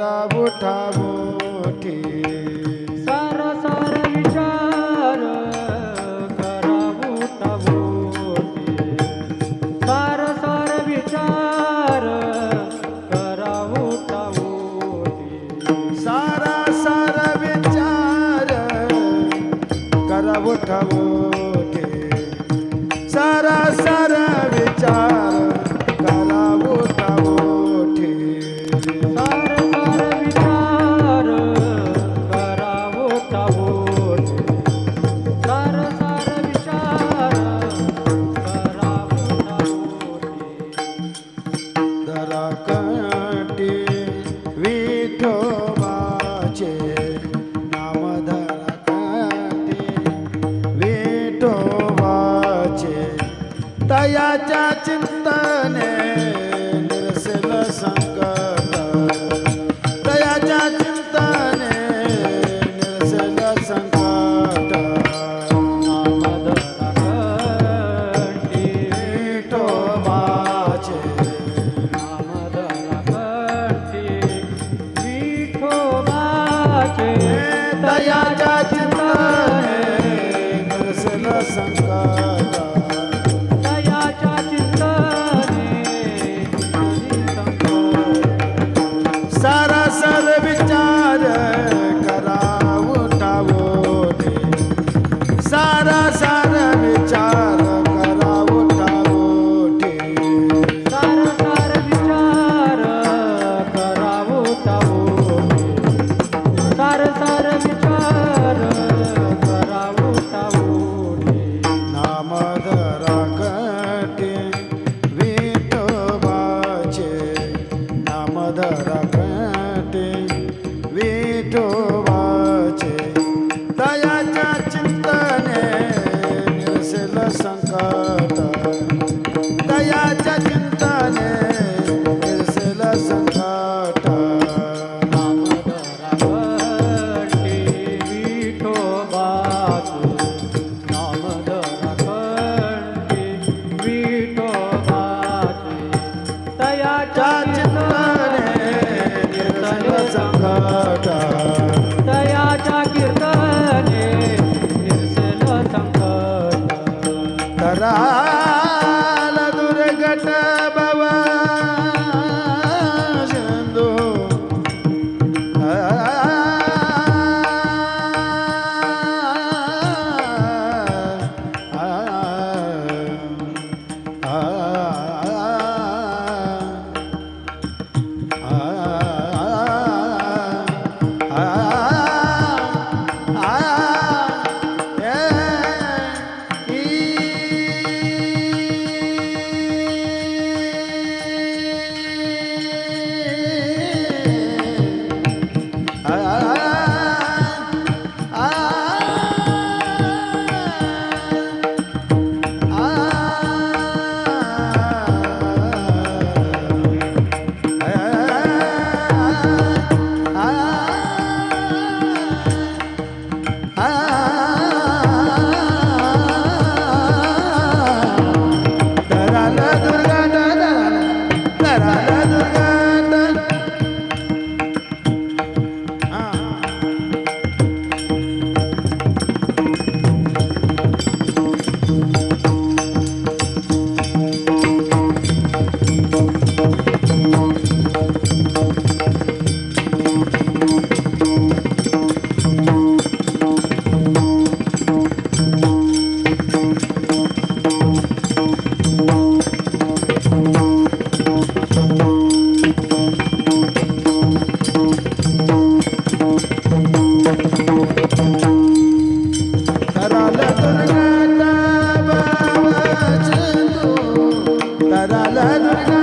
करा मोठा मोठी सार सार विचार करावू टावोटी सार सार विचार करावू टावोटी सारा सारा विचार करा मोठा मोठी चिंतने विठोबाचे दयाच्या चिंतने निरसेल संकट. दयाच्या चिंतने निरसेल संकट. नामदराकंठी विठोबाचे नामदराकंठी विठोबाचे तयाच्या चिंतने निरसेल संकट. Ah. la la la la